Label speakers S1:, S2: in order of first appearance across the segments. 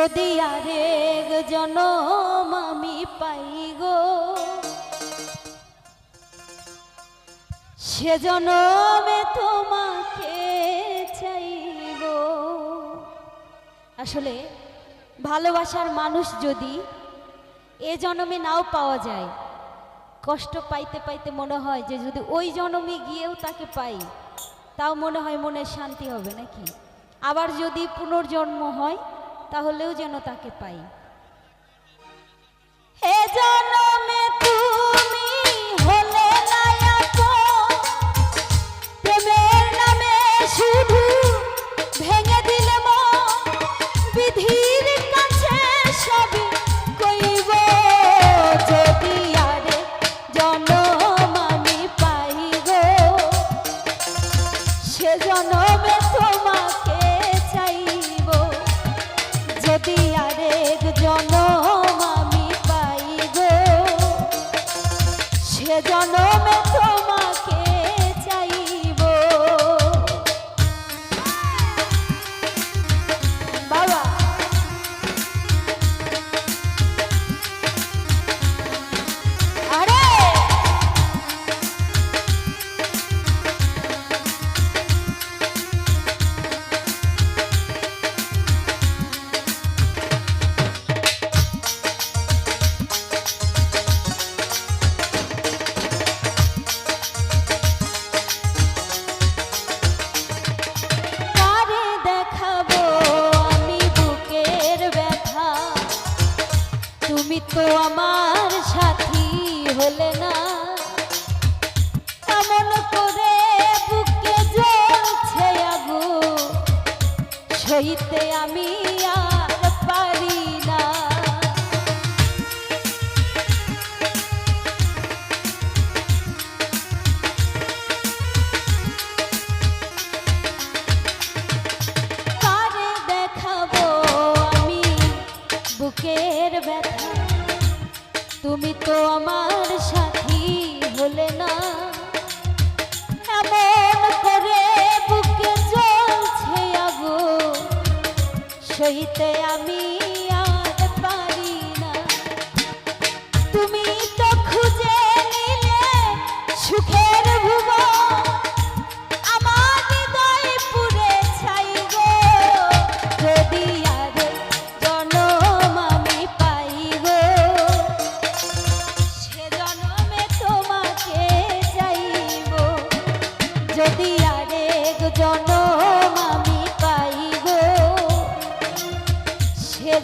S1: যদি আরেক জনম আমি পাই গো, সে জনমে তোমাকে চাইব আসলে ভালোবাসার মানুষ যদি এ জনমে নাও পাওয়া যায়, কষ্ট পাইতে পাইতে মনে হয় যে যদি ওই জনমে গিয়েও তাকে পাই, তাও মনে হয় মনে শান্তি হবে নাকি? আবার যদি পুনর্জন্ম হয় তাহলেও যেন তাকে পাই। তুমি তো আমার সাথী হলে না। এমন করে বুকে জ্বলছে আগু সইতে আমি আর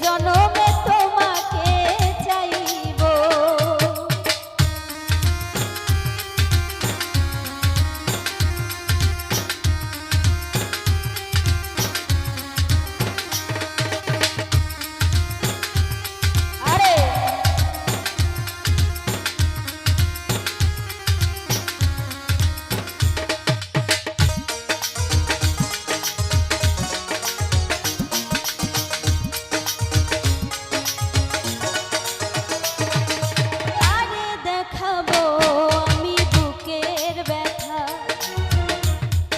S1: জনমে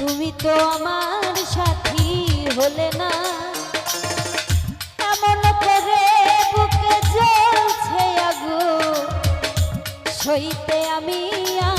S1: তুমি তো আমার সাথী হলে না। এমন করে বুকে জ্বলছে আগু। সইতে আমি আর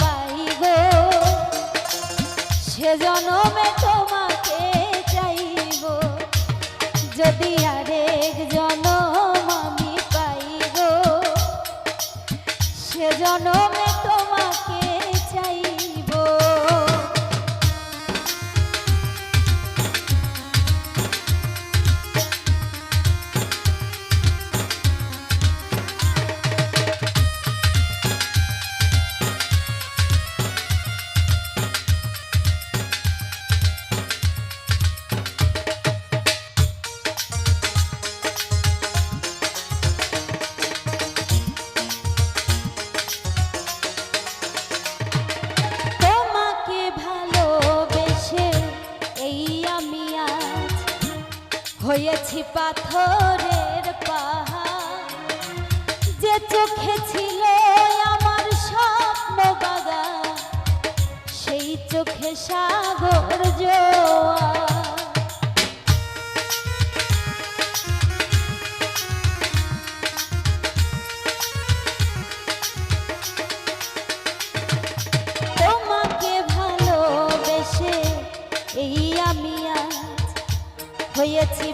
S1: পাই গো সে জনমে তোমাকে চাইব যদি আরেক পাথরের পাহাড়। যে চোখে ছিল আমার স্বপ্ন বাগা সেই চোখে সাগর জোয়ার।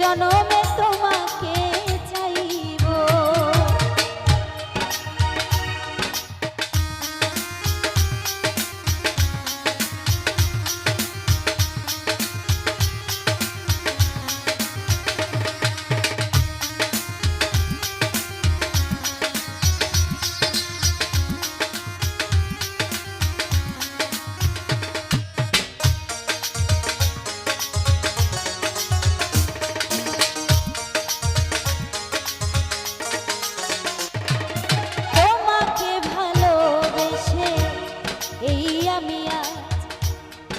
S1: জনমে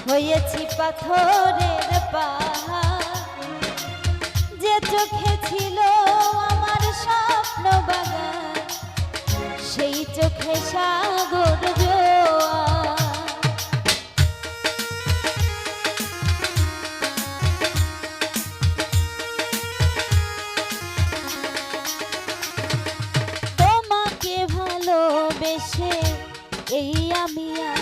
S1: হয়েছি পাথরের পাহাড়। যে চোখে ছিল আমার স্বপ্ন বাগান, সেই চোখে সাগর তোমাকে ভালোবেসে এই আমি হয়েছি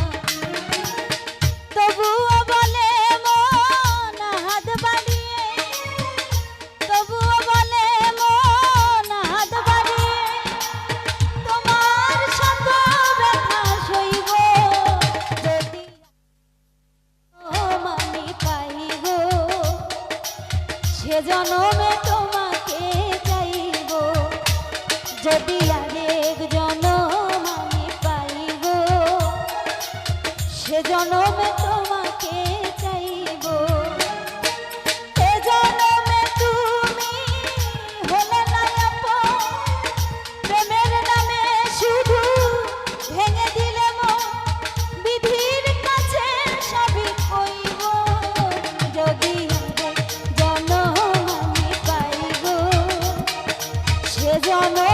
S1: জনমে তোমাকে চাইব। যদি সে